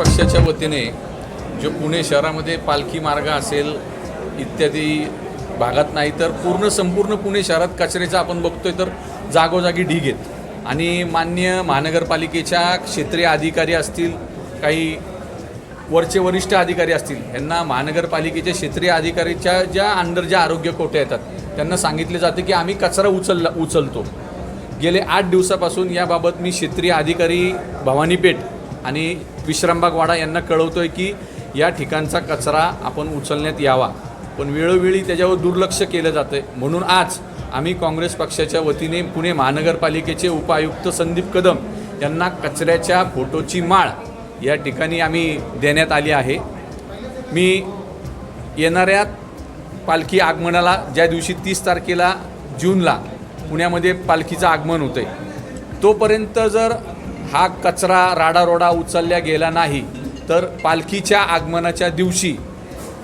पक्षाच्या वतीने जो पुणे शहरामध्ये पालखी मार्ग असेल इत्यादी भागात नाही तर पूर्ण संपूर्ण पुणे शहरात कचऱ्याचा आपण बघतोय तर जागोजागी ढीग आहेत. आणि मान्य महानगरपालिकेच्या क्षेत्रीय अधिकारी असतील काही वरचे वरिष्ठ अधिकारी असतील यांना महानगरपालिकेच्या क्षेत्रीय अधिकारीच्या ज्या अंडर ज्या आरोग्य कोट्या येतात त्यांना सांगितले जाते की आम्ही कचरा उचलला उचलतो. गेले आठ दिवसापासून याबाबत मी क्षेत्रीय अधिकारी भवानीपेठ आणि विश्रामबाग वाडा यांना कळवतोय की या ठिकाणचा कचरा आपण उचलण्यात यावा. पण वेळोवेळी त्याच्यावर दुर्लक्ष केलं जातं आहे म्हणून आज आम्ही काँग्रेस पक्षाच्या वतीने पुणे महानगरपालिकेचे उपायुक्त संदीप कदम यांना कचऱ्याच्या फोटोची माळ या ठिकाणी आम्ही देण्यात आली आहे. मी येणाऱ्या पालखी आगमनाला ज्या दिवशी तीस तारखेला जूनला पुण्यामध्ये पालखीचं आगमन होतं आहे तोपर्यंत जर हा कचरा राडारोडा उचलल्या गेला नाही तर पालखीच्या आगमनाच्या दिवशी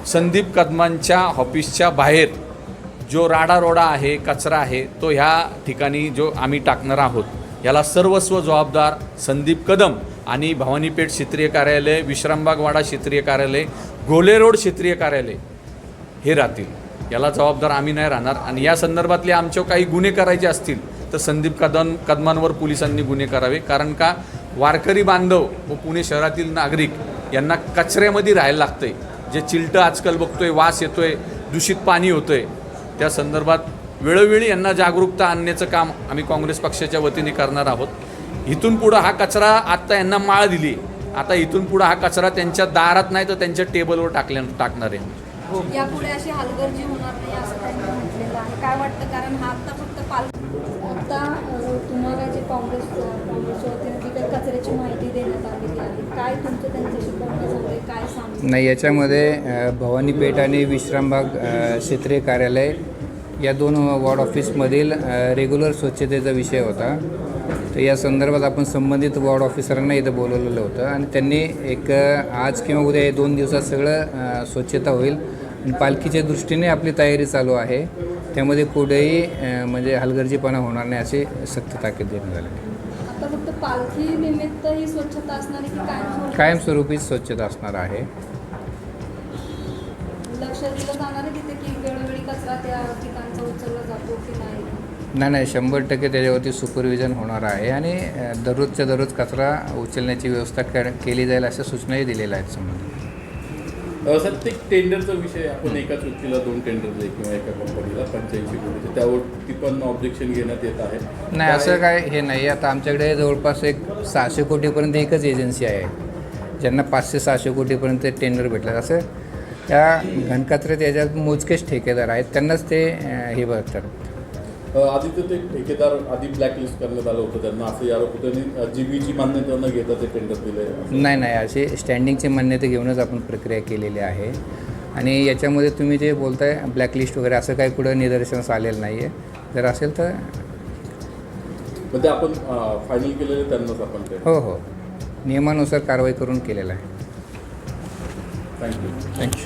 संदीप कदमांच्या ऑफिसच्या बाहेर जो राडारोडा आहे कचरा आहे तो ह्या ठिकाणी जो आम्ही टाकणार आहोत याला सर्वस्व जबाबदार संदीप कदम आणि भवानीपेठ क्षेत्रीय कार्यालय विश्रामबागवाडा क्षेत्रीय कार्यालय गोले रोड क्षेत्रीय कार्यालय हे राहतील. याला जबाबदार आम्ही नाही राहणार. आणि या संदर्भातले आमच्यावर काही गुन्हे करायचे असतील तर संदीप कदम कदमांवर पोलिसांनी गुन्हे करावे. कारण का? वारकरी बांधव व पुणे शहरातील नागरिक यांना कचऱ्यामध्ये राहायला लागतंय. जे चिलटं आजकाल बघतोय वास येतोय दूषित पाणी होतंय. त्या संदर्भात वेळोवेळी यांना जागरूकता आणण्याचं काम आम्ही काँग्रेस पक्षाच्या वतीने करणार आहोत. इथून पुढं हा कचरा आत्ता यांना माळ दिली. आता इथून पुढं हा कचरा त्यांच्या दारात नाही तर त्यांच्या टेबलवर टाकल्या टाकणार आहे. यापुढे अशी हलगर्जी होणार नाही असं त्यांनी म्हटलेलं आहे. काय वाटतं? कारण हा आता अ, तुम्हाला जे काँग्रेस काँग्रेसच्या वतीने जी काही कचऱ्याची माहिती देण्यात आलेली आहे काय तुमचं त्यांच्याशी बोलणं काय नाही याच्यामध्ये भवानीपेठ आणि विश्रामबाग क्षेत्रीय कार्यालय या दोन वॉर्ड ऑफिसमधील रेग्युलर स्वच्छतेचा विषय होता. तर या संदर्भात आपण संबंधित वॉर्ड ऑफिसरांना इथं बोलवलेलं होतं आणि त्यांनी एक आज किंवा उद्या हे दोन दिवसात सगळं स्वच्छता होईल. आणि पालखीच्या दृष्टीने आपली तयारी चालू आहे. त्यामध्ये कुठेही म्हणजे हलगर्जीपणा होणार नाही अशी सक्त ताकीद देण्यात आली आहे. आता फक्त पालखी निमित्त ही स्वच्छता असणार आहे की काय कायमस्वरूपी स्वच्छता असणार आहे. नाही? नाही शंभर टक्के त्याच्यावरती सुपरविजन होणार आहे आणि दररोजच्या दररोज कचरा उचलण्याची व्यवस्था केली जाईल अशा सूचनाही दिलेल्या आहेत संबंधित. सर ते टेंडरचा विषय आपण एकाच व्यक्तीला दोन टेंडर दिले किंवा एका कंपनीला पंच्याऐंशी कोटीचे. त्यावरती पण ऑब्जेक्शन घेण्यात येत आहे नाही असं काय हे नाही. आता आमच्याकडे जवळपास एक सहाशे कोटीपर्यंत एकच एजन्सी आहे. ज्यांना पाचशे सहाशे कोटीपर्यंत टेंडर भेटलं असं त्या घनकचऱ्यात याच्यात मोजकेच ठेकेदार आहेत. त्यांनाच ते हे बघतात. आधी तर ते ठेकेदार आधी ब्लॅकलिस्ट करण्यात आलं होतं त्यांना. असं आरोप होतं आणि जी बीची मान्यता न घेता ते टेंडर दिले. नाही नाही असे स्टँडिंगची मान्यता घेऊनच आपण प्रक्रिया केलेली आहे. आणि याच्यामध्ये तुम्ही जे बोलताय ब्लॅकलिस्ट वगैरे असं काही कुठं निदर्शनास आलेलं नाही आहे जर असेल तर मग ते आपण फायनल केलेले त्यांनाच आपण हो हो. नियमानुसार कारवाई करून केलेलं आहे. Thank you thank you